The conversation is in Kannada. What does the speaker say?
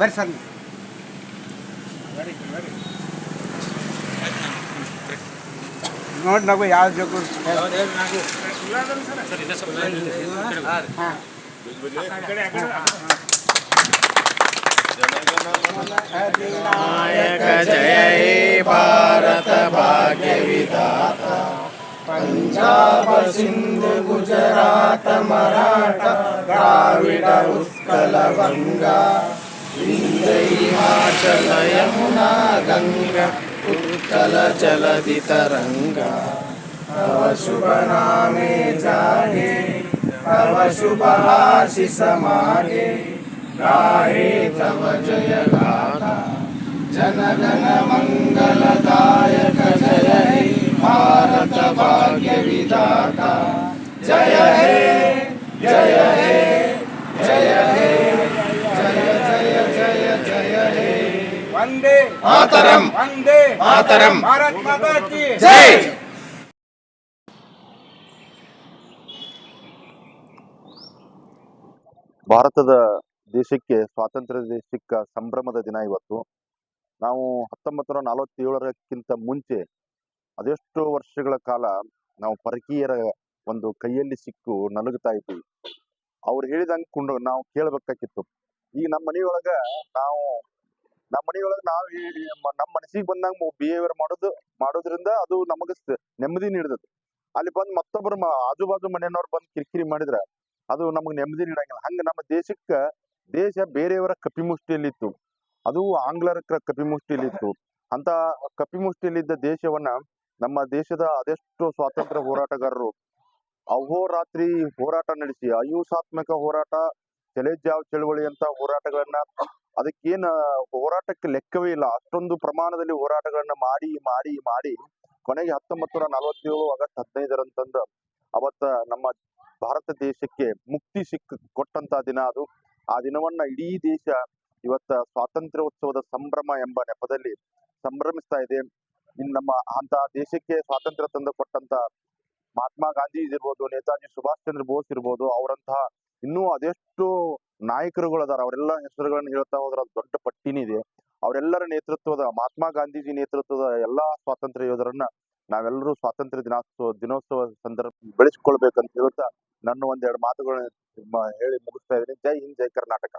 वर्षन सर सर इधर सब जय भारत भाग्य विधाता पंजाब सिंध गुजरात मराठा द्राविड़ उत्कल गंगा हिमाचल यमुना गंगा उत्कल जलधि तव शुभ नामे जागे तव शुभ आशीष मागे गाहे तव जय गाथा जन गण मंगलदायक जय। हे भारत भाग्य जय हे। ಮಾತರಂ. ವಂದೇ ಮಾತರಂ. ಭಾರತ್ ಮಾತಾ ಕಿ. ಜೈ. ಭಾರತದ ದೇಶಕ್ಕೆ ಸ್ವಾತಂತ್ರ್ಯ ಸಿಕ್ಕ ಸಂಭ್ರಮದ ದಿನ ಇವತ್ತು. ನಾವು ಹತ್ತೊಂಬತ್ತು ನೂರ ನಲವತ್ತೇಳರಕ್ಕಿಂತ ಮುಂಚೆ ಅದೆಷ್ಟೋ ವರ್ಷಗಳ ಕಾಲ ನಾವು ಪರಕೀಯರ ಒಂದು ಕೈಯಲ್ಲಿ ಸಿಕ್ಕು ನಲುಗುತ್ತಾ ಇದ್ವಿ. ಅವ್ರು ಹೇಳಿದಂಗೆ ಕೊಂಡು ನಾವು ಕೇಳಬೇಕಾಗಿತ್ತು. ಈಗ ನಮ್ಮ ಮನೆಯೊಳಗ ನಾವು ನಮ್ಮ ಮನೆಯೊಳಗ ನಾವು ನಮ್ಮ ಮನಸ್ಸಿಗೆ ಬಂದಂಗ ಬಿಹೇವಿಯರ್ ಮಾಡೋದು, ಮಾಡೋದ್ರಿಂದ ಅದು ನಮಗ ನೆಮ್ಮದಿ ನೀಡ್ತದೆ. ಅಲ್ಲಿ ಬಂದ್ ಮತ್ತೊಬ್ಬರು ಆಜು ಬಾಜು ಮನೆಯವ್ರು ಬಂದು ಕಿರಿಕಿರಿ ಮಾಡಿದ್ರ ಅದು ನಮಗ್ ನೆಮ್ಮದಿ ನೀಡಂಗಿಲ್ಲ. ಹಂಗ ನಮ್ಮ ದೇಶಕ್ಕ, ದೇಶ ಬೇರೆಯವರ ಕಪಿಮುಷ್ಟಿಯಲ್ಲಿತ್ತು. ಅದು ಆಂಗ್ಲರ ಕಪಿಮುಷ್ಟಿಯಲ್ಲಿತ್ತು. ಅಂತ ಕಪಿಮುಷ್ಟಿಯಲ್ಲಿದ್ದ ದೇಶವನ್ನ ನಮ್ಮ ದೇಶದ ಅದೆಷ್ಟೋ ಸ್ವಾತಂತ್ರ್ಯ ಹೋರಾಟಗಾರರು ಅಹೋರಾತ್ರಿ ಹೋರಾಟ ನಡೆಸಿ ಅಹಿಂಸಾತ್ಮಕ ಹೋರಾಟ ಚಲೇಜಾವ್ ಚಳವಳಿ ಅಂತ ಹೋರಾಟಗಳನ್ನ ಅದಕ್ಕೇನ ಹೋರಾಟಕ್ಕೆ ಲೆಕ್ಕವೇ ಇಲ್ಲ. ಅಷ್ಟೊಂದು ಪ್ರಮಾಣದಲ್ಲಿ ಹೋರಾಟಗಳನ್ನ ಮಾಡಿ ಮಾಡಿ ಮಾಡಿ ಕೊನೆಗೆ ಹತ್ತೊಂಬತ್ತು ನೂರ ನಲವತ್ತೇಳು ಆಗಸ್ಟ್ ಹದಿನೈದರಂತಂದ ಅವತ್ತ ನಮ್ಮ ಭಾರತ ದೇಶಕ್ಕೆ ಮುಕ್ತಿ ಸಿಕ್ಕ ಕೊಟ್ಟಂತ ದಿನ ಅದು. ಆ ದಿನವನ್ನ ಇಡೀ ದೇಶ ಇವತ್ತ ಸ್ವಾತಂತ್ರ್ಯೋತ್ಸವದ ಸಂಭ್ರಮ ಎಂಬ ನೆಪದಲ್ಲಿ ಸಂಭ್ರಮಿಸ್ತಾ ಇದೆ. ಇನ್ ನಮ್ಮ ಅಂತ ದೇಶಕ್ಕೆ ಸ್ವಾತಂತ್ರ್ಯ ತಂದು ಕೊಟ್ಟಂತ ಮಹಾತ್ಮ ಗಾಂಧಿ ಇರ್ಬೋದು, ನೇತಾಜಿ ಸುಭಾಷ್ ಚಂದ್ರ ಬೋಸ್ ಇರ್ಬೋದು, ಅವರಂತಹ ಇನ್ನೂ ಅದೆಷ್ಟು ನಾಯಕರುಗಳು ಅದಾರ, ಅವರೆಲ್ಲ ಹೆಸರುಗಳನ್ನ ಹೇಳ್ತಾ ಹೋದ್ರ ದೊಡ್ಡ ಪಟ್ಟಿನಿದೆ ಅವರೆಲ್ಲರ ನೇತೃತ್ವದ ಮಹಾತ್ಮ ಗಾಂಧೀಜಿ ನೇತೃತ್ವದ ಎಲ್ಲಾ ಸ್ವಾತಂತ್ರ್ಯ ಯೋಧರನ್ನ ನಾವೆಲ್ಲರೂ ಸ್ವಾತಂತ್ರ್ಯ ದಿನೋತ್ಸವ ದಿನೋತ್ಸವ ಸಂದರ್ಭ ಬೆಳೆಸ್ಕೊಳ್ಬೇಕಂತ ಹೇಳ್ತಾ ನನ್ನ ಒಂದೆರಡು ಮಾತುಗಳನ್ನ ಹೇಳಿ ಮುಗಿಸ್ತಾ ಇದ್ದೀನಿ. ಜೈ ಹಿಂದ್, ಜೈ ಕರ್ನಾಟಕ.